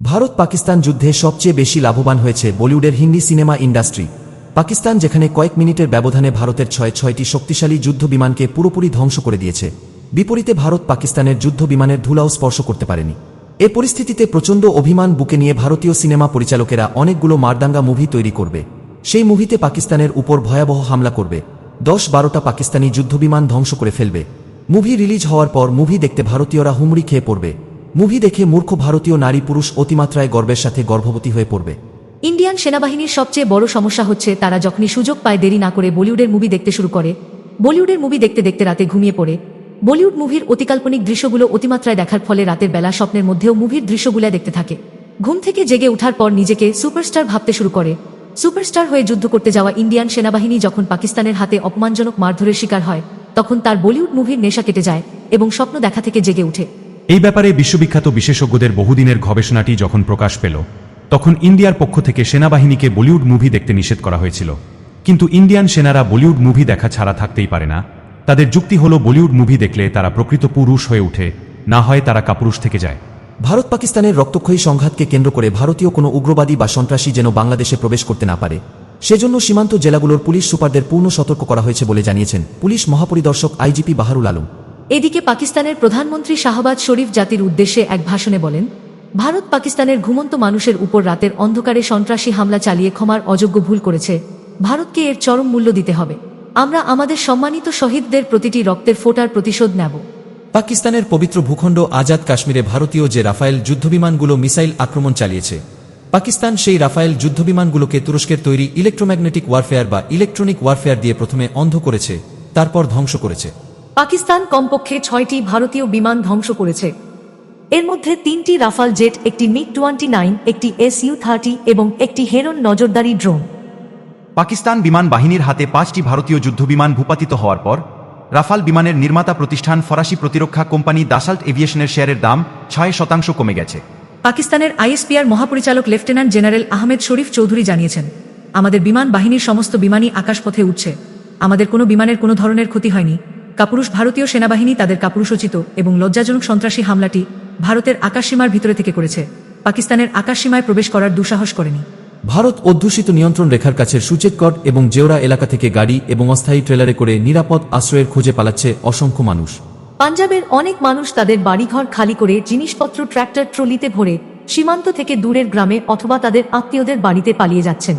ভারত পাকিস্তান যুদ্ধে সবচেয়ে বেশি লাভবান হয়েছে বলিউডের হিন্দি সিনেমা ইন্ডাস্ট্রি। পাকিস্তান যেখানে কয়েক মিনিটের ব্যবধানে ভারতের ছয় ছয়টি শক্তিশালী যুদ্ধ বিমানকে পুরোপুরি ধ্বংস করে দিয়েছে। বিপরীতে ভারত পাকিস্তানের যুদ্ধ বিমানের ধুলাও স্পর্শ করতে পারেনি। এ পরিস্থিতিতে প্রচণ্ড অভিমান বুকে নিয়ে ভারতীয় সিনেমা পরিচালকেরা অনেকগুলো মারদাঙ্গা মুভি তৈরি করবে। সেই মুভিতে পাকিস্তানের উপর ভয়াবহ হামলা করবে। দশ বারোটা পাকিস্তানি যুদ্ধবিমান ধ্বংস করে ফেলবে। মুভি রিলিজ হওয়ার পর মুভি দেখতে ভারতীয়রা হুমড়ি খেয়ে পড়বে। মুভি দেখে মূর্খ ভারতীয় নারী পুরুষ অতিমাত্রায় গর্বের সাথে গর্ভবতী হয়ে পড়বে। ইন্ডিয়ান সেনাবাহিনীর সবচেয়ে বড় সমস্যা হচ্ছে, তারা যখনই সুযোগ পায় দেরি না করে বলিউডের মুভি দেখতে শুরু করে। বলিউডের মুভি দেখতে দেখতে রাতে ঘুমিয়ে পড়ে। বলিউড মুভির অতিকাল্পনিক দৃশ্যগুলো অতিমাত্রায় দেখার ফলে রাতের বেলা স্বপ্নের মধ্যেও মুভির দৃশ্যগুলো দেখতে থাকে। ঘুম থেকে জেগে ওঠার পর নিজেকে সুপারস্টার ভাবতে শুরু করে। সুপারস্টার হয়ে যুদ্ধ করতে যাওয়া ইন্ডিয়ান সেনাবাহিনী যখন পাকিস্তানের হাতে অপমানজনক মারধরের শিকার হয়, তখন তার বলিউড মুভির নেশা কেটে যায় এবং স্বপ্ন দেখা থেকে জেগে ওঠে এই ব্যাপারে বিশ্ববিখ্যাত বিশেষজ্ঞদের বহুদিনের গবেষণাটি যখন প্রকাশ পেল, তখন ইন্ডিয়ার পক্ষ থেকে সেনাবাহিনীকে বলিউড মুভি দেখতে নিষেধ করা হয়েছিল। কিন্তু ইন্ডিয়ান সেনারা বলিউড মুভি দেখা ছাড়া থাকতেই পারে না। তাদের যুক্তি হল, বলিউড মুভি দেখলে তারা প্রকৃত পুরুষ হয়ে ওঠে, না হয় তারা কাপুরুষ থেকে যায়। ভারত পাকিস্তানের রক্তক্ষয়ী সংঘাতকে কেন্দ্র করে ভারতীয় কোনো উগ্রবাদী বা সন্ত্রাসী যেন বাংলাদেশে প্রবেশ করতে না পারে। সেজন্য সীমান্ত জেলাগুলোর পুলিশ সুপারদের পূর্ণ সতর্ক করা হয়েছে বলে জানিয়েছেন পুলিশ মহাপরিদর্শক আইজিপি বাহারুল আলম। এদিকে পাকিস্তানের প্রধানমন্ত্রী শাহবাজ শরীফ জাতির উদ্দেশ্যে এক ভাষণে বলেন, ভারত পাকিস্তানের ঘুমন্ত মানুষের উপর রাতের অন্ধকারে সন্ত্রাসী হামলা চালিয়ে ক্ষমার অযোগ্য ভুল করেছে। ভারতকে এর চরম মূল্য দিতে হবে। আমরা আমাদের সম্মানিত শহীদদের প্রতিটি রক্তের ফোটার প্রতিশোধ নেব। পাকিস্তানের পবিত্র ভূখণ্ড আজাদ কাশ্মীরে ভারতীয় যে রাফায়েল যুদ্ধবিমানগুলো মিসাইল আক্রমণ চালিয়েছে, পাকিস্তান সেই রাফায়েল যুদ্ধবিমানগুলোকে তুরস্কের তৈরি ইলেকট্রোম্যাগনেটিক ওয়ারফেয়ার বা ইলেকট্রনিক ওয়ারফেয়ার দিয়ে প্রথমে অন্ধ করেছে, তারপর ধ্বংস করেছে। পাকিস্তান কমপক্ষে ছয়টি ভারতীয় বিমান ধ্বংস করেছে। এর মধ্যে তিনটি রাফাল জেট একটি মিগ টোয়েন্টি নাইন একটি এস ইউ থার্টি এবং একটি হেরন নজরদারি ড্রোন। পাকিস্তান বিমান বাহিনীর হাতে পাঁচটি ভারতীয় যুদ্ধবিমান ভূপাতিত হওয়ার পর রাফাল বিমানের নির্মাতা প্রতিষ্ঠান ফরাসি প্রতিরক্ষা কোম্পানি দাসাল্ট এভিয়েশনের শেয়ারের দাম ছয় শতাংশ কমে গেছে। পাকিস্তানের আইএসপিআর মহাপরিচালক লেফটেন্যান্ট জেনারেল আহমেদ শরীফ চৌধুরী জানিয়েছেন আমাদের বিমান বাহিনীর সমস্ত বিমানই আকাশপথে উঠছে আমাদের কোনো বিমানের কোনো ধরনের ক্ষতি হয়নি। কাপুরুষ ভারতীয় সেনাবাহিনী তাদের কাপুরুষোচিত এবং লজ্জাজনক সন্ত্রাসী হামলাটি ভারতের আকাশসীমার ভিতরে থেকে করেছে। পাকিস্তানের আকাশসীমায় প্রবেশ করার দুঃসাহস করেনি। ভারত অধ্যুষিত নিয়ন্ত্রণ রেখার কাছে সুচেতকট এবং জেওরা এলাকা থেকে গাড়ি এবং অস্থায়ী ট্রেলারে করে নিরাপদ আশ্রয়ের খোঁজে পালাচ্ছে অসংখ্য মানুষ। পাঞ্জাবের অনেক মানুষ তাদের বাড়িঘর খালি করে জিনিসপত্র ট্র্যাক্টর ট্রলিতে ভরে সীমান্ত থেকে দূরের গ্রামে অথবা তাদের আত্মীয়দের বাড়িতে পালিয়ে যাচ্ছেন।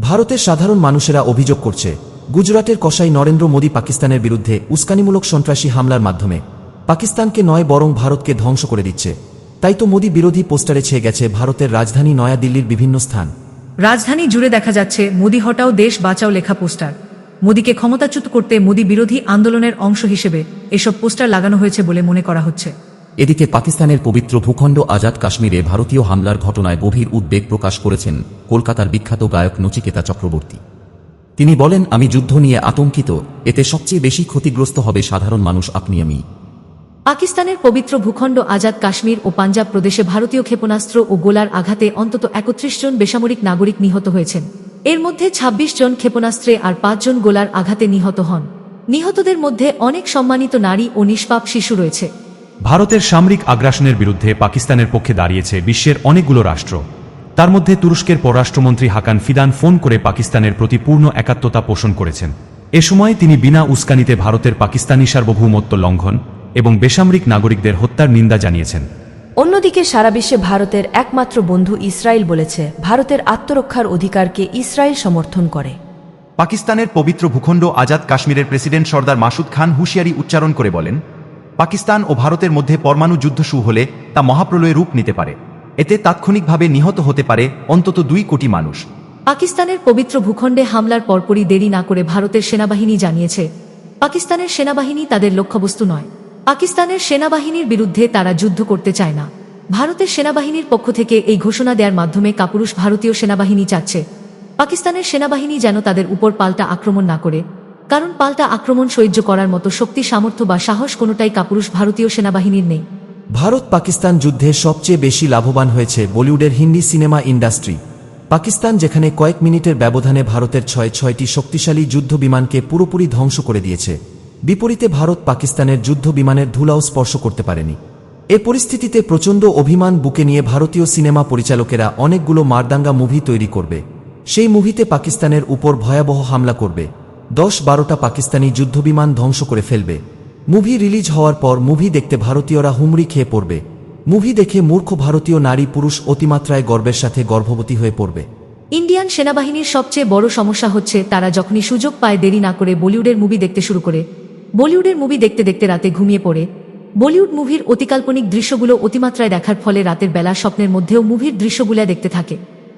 ভারতের সাধারণ মানুষেরা অভিযোগ করছে গুজরাটের কসাই নরেন্দ্র মোদী পাকিস্তানের বিরুদ্ধে উস্কানিমূলক সন্ত্রাসী হামলার মাধ্যমে। পাকিস্তানকে নয় বরং ভারতকে ধ্বংস করে দিচ্ছে। তাই তো মোদী বিরোধী পোস্টারে ছেয়ে গেছে ভারতের রাজধানী নয়াদিল্লির বিভিন্ন স্থান। রাজধানী জুড়ে দেখা যাচ্ছে মোদী হটাও দেশ বাঁচাও লেখা পোস্টার। মোদীকে ক্ষমতাচ্যুত করতে মোদী বিরোধী আন্দোলনের অংশ হিসেবে এসব পোস্টার লাগানো হয়েছে বলে মনে করা হচ্ছে। এদিকে পাকিস্তানের পবিত্র ভূখণ্ড আজাদ কাশ্মীরে ভারতীয় হামলার ঘটনায় গভীর উদ্বেগ প্রকাশ করেছেন কলকাতার বিখ্যাত গায়ক নচিকেতা চক্রবর্তী। তিনি বলেন আমি যুদ্ধ নিয়ে আতঙ্কিত। এতে সবচেয়ে বেশি ক্ষতিগ্রস্ত হবে সাধারণ মানুষ আপনি আমি। পাকিস্তানের পবিত্র ভূখণ্ড আজাদ কাশ্মীর ও পাঞ্জাব প্রদেশে ভারতীয় ক্ষেপণাস্ত্র ও গোলার আঘাতে অন্তত একত্রিশ জন বেসামরিক নাগরিক নিহত হয়েছেন। এর মধ্যে ২৬ জন ক্ষেপণাস্ত্রে আর পাঁচজন গোলার আঘাতে নিহত হন। নিহতদের মধ্যে অনেক সম্মানিত নারী ও নিষ্পাপ শিশু রয়েছে। ভারতের সামরিক আগ্রাসনের বিরুদ্ধে পাকিস্তানের পক্ষে দাঁড়িয়েছে বিশ্বের অনেকগুলো রাষ্ট্র। তার মধ্যে তুরস্কের পররাষ্ট্রমন্ত্রী হাকান ফিদান ফোন করে পাকিস্তানের প্রতি পূর্ণ একাত্মতা পোষণ করেছেন। এ সময় তিনি বিনা উস্কানিতে ভারতের পাকিস্তানি সার্বভৌমত্ব লঙ্ঘন এবং বেসামরিক নাগরিকদের হত্যার নিন্দা জানিয়েছেন। অন্যদিকে সারা বিশ্বে ভারতের একমাত্র বন্ধু ইসরায়েল বলেছে ভারতের আত্মরক্ষার অধিকারকে ইসরায়েল সমর্থন করে। পাকিস্তানের পবিত্র ভূখণ্ড আজাদ কাশ্মীরের প্রেসিডেন্ট সর্দার মাসুদ খান হুঁশিয়ারি উচ্চারণ করে বলেন পাকিস্তান ও ভারতের মধ্যে পরমাণু যুদ্ধ শুরু হলে তা মহাপ্রলয়ে রূপ নিতে পারে। এতে তাৎক্ষণিকভাবে নিহত হতে পারে অন্তত দুই কোটি মানুষ। পাকিস্তানের পবিত্র ভূখণ্ডে হামলার পরপরই দেরি না করে ভারতের সেনাবাহিনী জানিয়েছে, পাকিস্তানের সেনাবাহিনী তাদের লক্ষ্যবস্তু নয়। পাকিস্তানের সেনাবাহিনীর বিরুদ্ধে তারা যুদ্ধ করতে চায় না। ভারতের সেনাবাহিনীর পক্ষ থেকে এই ঘোষণা দেওয়ার মাধ্যমে কাপুরুষ ভারতীয় সেনাবাহিনী চাচ্ছে। পাকিস্তানের সেনাবাহিনী যেন তাদের উপর পাল্টা আক্রমণ না করে, কারণ পাল্টা আক্রমণ সহ্য করার মতো শক্তি, সামর্থ্য বা সাহস কোনোটাই কাপুরুষ ভারতীয় সেনাবাহিনীর নেই। ভারত পাকিস্তান যুদ্ধে সবচেয়ে বেশি লাভবান হয়েছে বলিউডের হিন্দি সিনেমা ইন্ডাস্ট্রি। পাকিস্তান যেখানে কয়েক মিনিটের ব্যবধানে ভারতের ছয় ছয়টি শক্তিশালী যুদ্ধ বিমানকে পুরোপুরি ধ্বংস করে দিয়েছে। বিপরীতে ভারত পাকিস্তানের যুদ্ধ বিমানের ধুলাও স্পর্শ করতে পারেনি। এ পরিস্থিতিতে প্রচণ্ড অভিমান বুকে নিয়ে ভারতীয় সিনেমা পরিচালকেরা অনেকগুলো মারদাঙ্গা মুভি তৈরি করবে। সেই মুভিতে পাকিস্তানের উপর ভয়াবহ হামলা করবে। দশ বারোটা পাকিস্তানি যুদ্ধবিমান ধ্বংস করে ফেলবে। মুভি রিলিজ হওয়ার পর মুভি দেখতে ভারতীয়রা হুমড়ি খেয়ে পড়বে। মুভি দেখে মূর্খ ভারতীয় নারী পুরুষ অতিমাত্রায় গর্বের সাথে গর্ভবতী হয়ে পড়বে। ইন্ডিয়ান সেনাবাহিনীর সবচেয়ে বড় সমস্যা হচ্ছে তারা যখনই সুযোগ পায় দেরি না করে বলিউডের মুভি দেখতে শুরু করে। বলিউডের মুভি দেখতে দেখতে রাতে ঘুমিয়ে পড়ে। বলিউড মুভির অতিকাল্পনিক দৃশ্যগুলো অতিমাত্রায় দেখার ফলে রাতের বেলা স্বপ্নের মধ্যেও মুভির দৃশ্যগুলো দেখতে থাকে।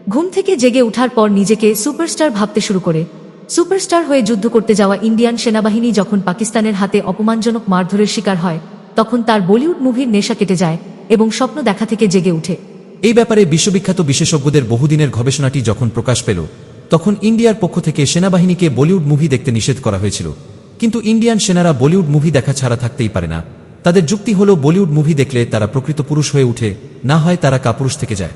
ঘুম থেকে জেগে ওঠার পর নিজেকে সুপারস্টার ভাবতে শুরু করে। সুপারস্টার হয়ে যুদ্ধ করতে যাওয়া ইন্ডিয়ান সেনাবাহিনী যখন পাকিস্তানের হাতে অপমানজনক মারধরের শিকার হয়, তখন তার বলিউড মুভির নেশা কেটে যায় এবং স্বপ্ন দেখা থেকে জেগে উঠে এই ব্যাপারে বিশ্ববিখ্যাত বিশেষজ্ঞদের বহুদিনের গবেষণাটি যখন প্রকাশ পেল, তখন ইন্ডিয়ার পক্ষ থেকে সেনাবাহিনীকে বলিউড মুভি দেখতে নিষেধ করা হয়েছিল। কিন্তু ইন্ডিয়ান সেনারা বলিউড মুভি দেখা ছাড়া থাকতেই পারে না। তাদের যুক্তি হল, বলিউড মুভি দেখলে তারা প্রকৃত পুরুষ হয়ে উঠে, না হয় তারা কাপুরুষ থেকে যায়।